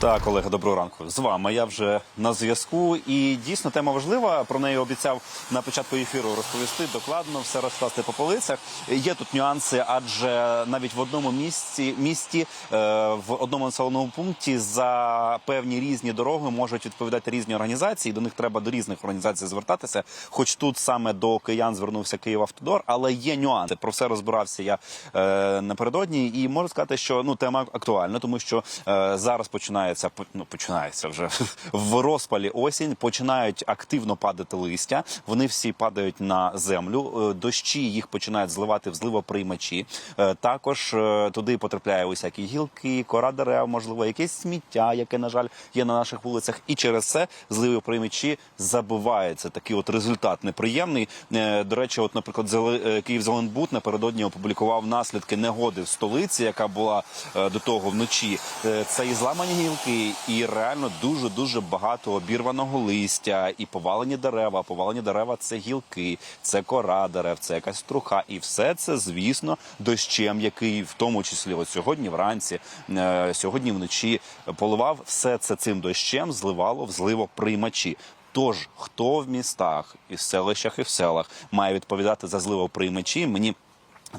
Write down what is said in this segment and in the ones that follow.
Так, Олега, доброго ранку. З вами я вже на зв'язку. І дійсно тема важлива. Про неї обіцяв на початку ефіру розповісти докладно, все розкласти по полицях. Є тут нюанси, адже навіть в одному місці місті е, в одному населеному пункті за певні різні дороги можуть відповідати різні організації. До них треба до різних організацій звертатися. Хоч тут саме до киян звернувся Київавтодор, але є нюанси. Про все розбирався я е, напередодні, і можу сказати, що ну тема актуальна, тому що е, зараз починається ну, починається вже в розпалі осінь. Починають активно падати листя. Вони всі падають на землю. Е, Дощі їх починають зливати в зливоприймачі. Е, Також е, туди потрапляє усякі гілки, кора дерев, можливо, якесь сміття, яке на жаль є на наших вулицях. І через це зливоприймачі забиваються. Такий от результат неприємний. До речі, от, наприклад, Київ Зеленбуд напередодні опублікував наслідки негоди в столиці, яка була до того вночі. Це і зламані гілки, і реально дуже дуже багато обірваного листя, і повалені дерева. Повалені дерева це гілки, це кора дерев, це якась труха. І все це, звісно, дощем, який в тому числі от сьогодні вранці, е, сьогодні вночі поливав все це цим дощем, зливало в зливоприймачі. Тож, хто в містах і в селищах, і в селах має відповідати за зливоприймачі, мені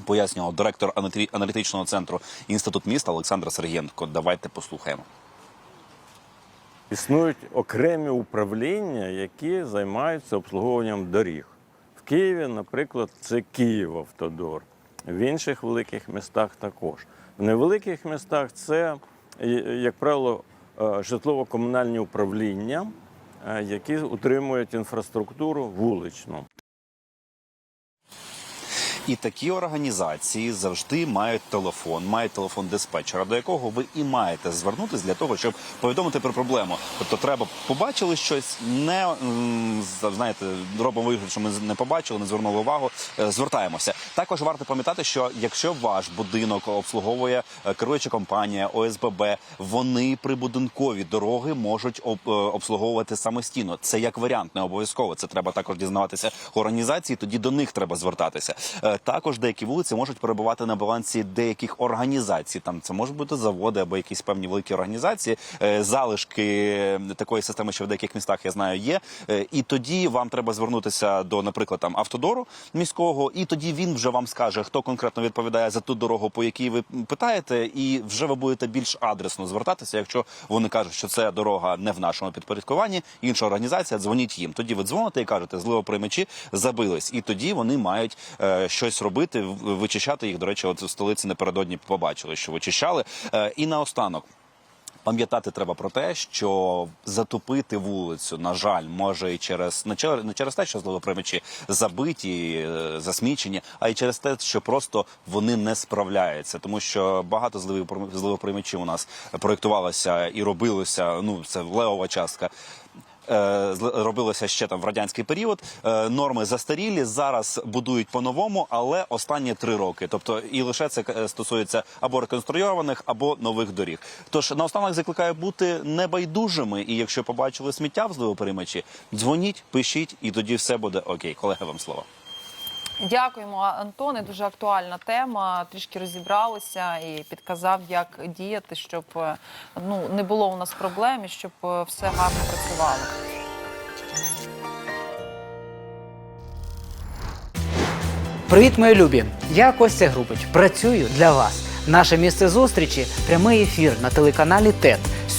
пояснював директор аналітичного центру інститут міста Олександр Сергієнко. Давайте послухаємо. Існують окремі управління, які займаються обслуговуванням доріг. В Києві, наприклад, це Київавтодор. В інших великих містах також. В невеликих містах це, як правило, е, житлово-комунальні управління, е, які утримують інфраструктуру вуличну. І такі організації завжди мають телефон, мають телефон диспетчера, до якого ви і маєте звернутися для того, щоб повідомити про проблему. Тобто, треба побачили щось, не знаєте, робимо вигляд, що ми не побачили, не звернули увагу. е, Звертаємося. Також варто пам'ятати, що якщо ваш будинок обслуговує е, керуюча компанія ОСББ, вони прибудинкові дороги можуть е, обслуговувати самостійно. Це як варіант, не обов'язково. Це треба також дізнаватися організації. Тоді до них треба звертатися. Також деякі вулиці можуть перебувати на балансі деяких організацій. Там це можуть бути заводи або якісь певні великі організації. Е, Залишки е, такої системи, що в деяких містах я знаю, є. Е, І тоді вам треба звернутися до, наприклад, там автодору міського, і тоді він вже вам скаже, хто конкретно відповідає за ту дорогу, по якій ви питаєте, і вже ви будете більш адресно звертатися. Якщо вони кажуть, що це дорога не в нашому підпорядкуванні, інша організація, дзвоніть їм. Тоді ви дзвоните і кажете, зливоприймачі забились, і тоді вони мають е, щось робити, вичищати їх. До речі, от в столиці напередодні побачили, що вичищали. Е, і наостанок. Пам'ятати треба про те, що затопити вулицю, на жаль, може і через не через, не через те, що зловоприймачі забиті, е, засмічені, а й через те, що просто вони не справляються, тому що багато зливоприйм- зливоприймачів у нас проєктувалося і робилося. Ну це левова частка. Е, Робилося ще там в радянський період. Е, Норми застарілі зараз будують по-новому, але останні три роки. Тобто, і лише це е, стосується або реконструйованих, або нових доріг. Тож наостанок закликаю бути небайдужими. І якщо побачили сміття в зливоприймачі, дзвоніть, пишіть, і тоді все буде окей. Колеги, вам слово. Дякуємо, Антоне. Дуже актуальна тема. Трішки розібралися і підказав, як діяти, щоб е, ну не було у нас проблем і щоб е, все гарно працювало. Привіт, мої любі! Я Костя Грубич. Працюю для вас. Наше місце зустрічі прямий ефір на телеканалі ТЕТ